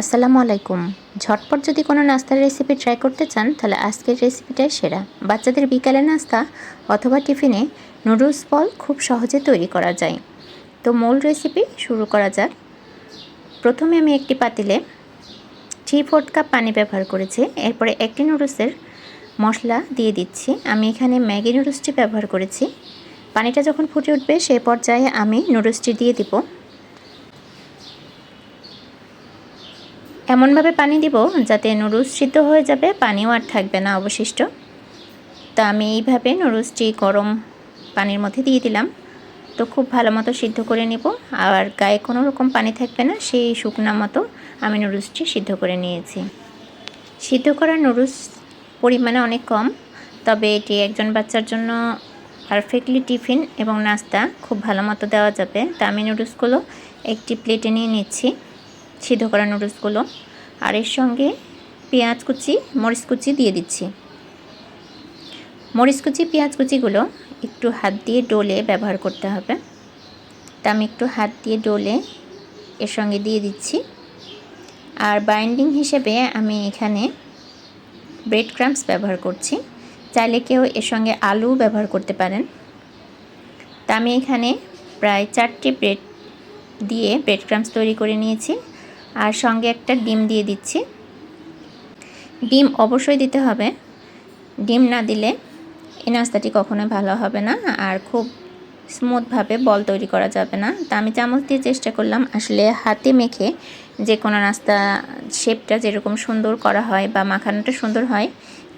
আসসালামু আলাইকুম। ঝটপট যদি কোনো নাস্তার রেসিপি ট্রাই করতে চান, তাহলে আজকের রেসিপিটাই সেরা। বাচ্চাদের বিকালে নাস্তা অথবা টিফিনে নুডলস বল খুব সহজে তৈরি করা যায়। তো মূল রেসিপি শুরু করা যাক। প্রথমে আমি একটি পাতিলে থ্রি ফোর্থ কাপ পানি ব্যবহার করেছি। এরপরে একটি নুডলসের মশলা দিয়ে দিচ্ছি। আমি এখানে ম্যাগি নুডলসটি ব্যবহার করেছি। পানিটা যখন ফুটে উঠবে সেই পর্যায়ে আমি নুডলসটি দিয়ে দিব। এমনভাবে পানি দিব যাতে নুডলস সিদ্ধ হয়ে যাবে, পানিও আর থাকবে না অবশিষ্ট। তো আমি এইভাবে নুডলসটি গরম পানির মধ্যে দিয়ে দিলাম। তো খুব ভালো মতো সিদ্ধ করে নিব। আর গায়ে কোনো রকম পানি থাকবে না, সেই শুকনা মতো আমি নুডলসটি সিদ্ধ করে নিয়েছি। সিদ্ধ করা নুডলস পরিমাণে অনেক কম, তবে এটি একজন বাচ্চার জন্য পারফেক্টলি টিফিন এবং নাস্তা খুব ভালো মতো দেওয়া যাবে। তা আমি নুডলসগুলো একটি প্লেটে নিয়ে নিচ্ছি। সিদ্ধ করা নুডলসগুলো আর এর সঙ্গে পেঁয়াজ কুচি, মরিচ কুচি দিয়ে দিচ্ছি। মরিচ কুচি, পেঁয়াজ কুচিগুলো একটু হাত দিয়ে ডোলে ব্যবহার করতে হবে। তা আমি একটু হাত দিয়ে ডোলে এর সঙ্গে দিয়ে দিচ্ছি। আর বাইন্ডিং হিসেবে আমি এখানে ব্রেড ক্রাম্পস ব্যবহার করছি। চাইলে কেউ এর সঙ্গে আলু ব্যবহার করতে পারেন। তা আমি এখানে প্রায় চারটি ব্রেড দিয়ে ব্রেড ক্রাম্পস তৈরি করে নিয়েছি। আর সঙ্গে একটা ডিম দিয়ে দিচ্ছি। ডিম অবশ্যই দিতে হবে। ডিম না দিলে এই নাস্তাটি কখনোই ভালো হবে না আর খুব স্মুথভাবে বল তৈরি করা যাবে না। তা আমি চামচ দিয়ে চেষ্টা করলাম। আসলে হাতে মেখে যে কোনো নাস্তা শেপটা যেরকম সুন্দর করা হয় বা মাখানোটা সুন্দর হয়,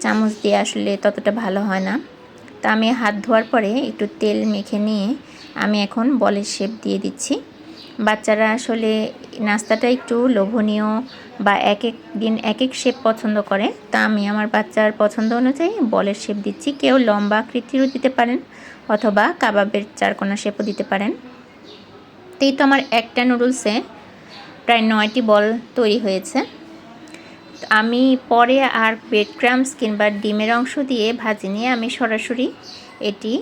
চামচ দিয়ে আসলে ততটা ভালো হয় না। তা আমি হাত ধোয়ার পরে একটু তেল মেখে নিয়ে আমি এখন বলের শেপ দিয়ে দিচ্ছি। বাচ্চারা আসলে নাস্তাটা একটু লোভনীয় বা এক এক দিন এক এক শেপ পছন্দ করে। তা আমি আমার বাচ্চার পছন্দ অনুযায়ী বলের শেপ দিচ্ছি। কেউ লম্বা আকৃতিরও দিতে পারেন অথবা কাবাবের চারকোনা শেপও দিতে পারেন। তো এই তো আমার একটা নুডলসে প্রায় নয়টি বল তৈরি হয়েছে। আমি পরে আর ব্রেড ক্রামস কিংবা ডিমের অংশ দিয়ে ভাজি নিয়ে আমি সরাসরি এটি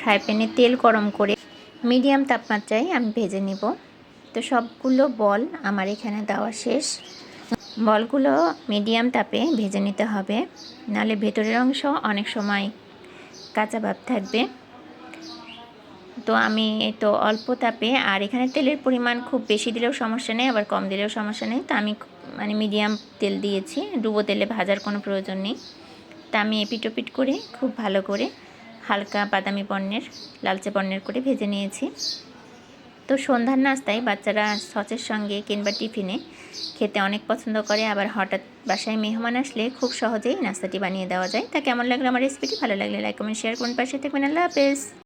ফ্রাই প্যানে তেল গরম করে মিডিয়াম তাপমাত্রায় আমি ভেজে নিব। তো সবগুলো বল আমার এখানে দেওয়া শেষ। বলগুলো মিডিয়াম তাপে ভেজে নিতে হবে, নাহলে ভেতরের অংশ অনেক সময় কাঁচা ভাব থাকবে। তো আমি তো অল্প তাপে, আর এখানে তেলের পরিমাণ খুব বেশি দিলেও সমস্যা নেই, আবার কম দিলেও সমস্যা নেই। তো আমি মানে মিডিয়াম তেল দিয়েছি, ডুবো তেলে ভাজার কোনো প্রয়োজন নেই। তা আমি এপিটোপিট করে খুব ভালো করে হালকা বাদামি পণ্যের লালচে পণ্যের করে ভেজে নিয়েছি। তো সন্ধ্যার নাস্তায় বাচ্চারা সচের সঙ্গে কিংবা টিফিনে খেতে অনেক পছন্দ করে। আবার হঠাৎ বাসায় মেহমান আসলে খুব সহজেই নাস্তাটি বানিয়ে দেওয়া যায়। তা কেমন লাগল আমার রেসিপিটি ভালো লাগলে লাইক কমেন্ট শেয়ার করুন পাশে থাকবেন? আল্লাহ হাফেজ।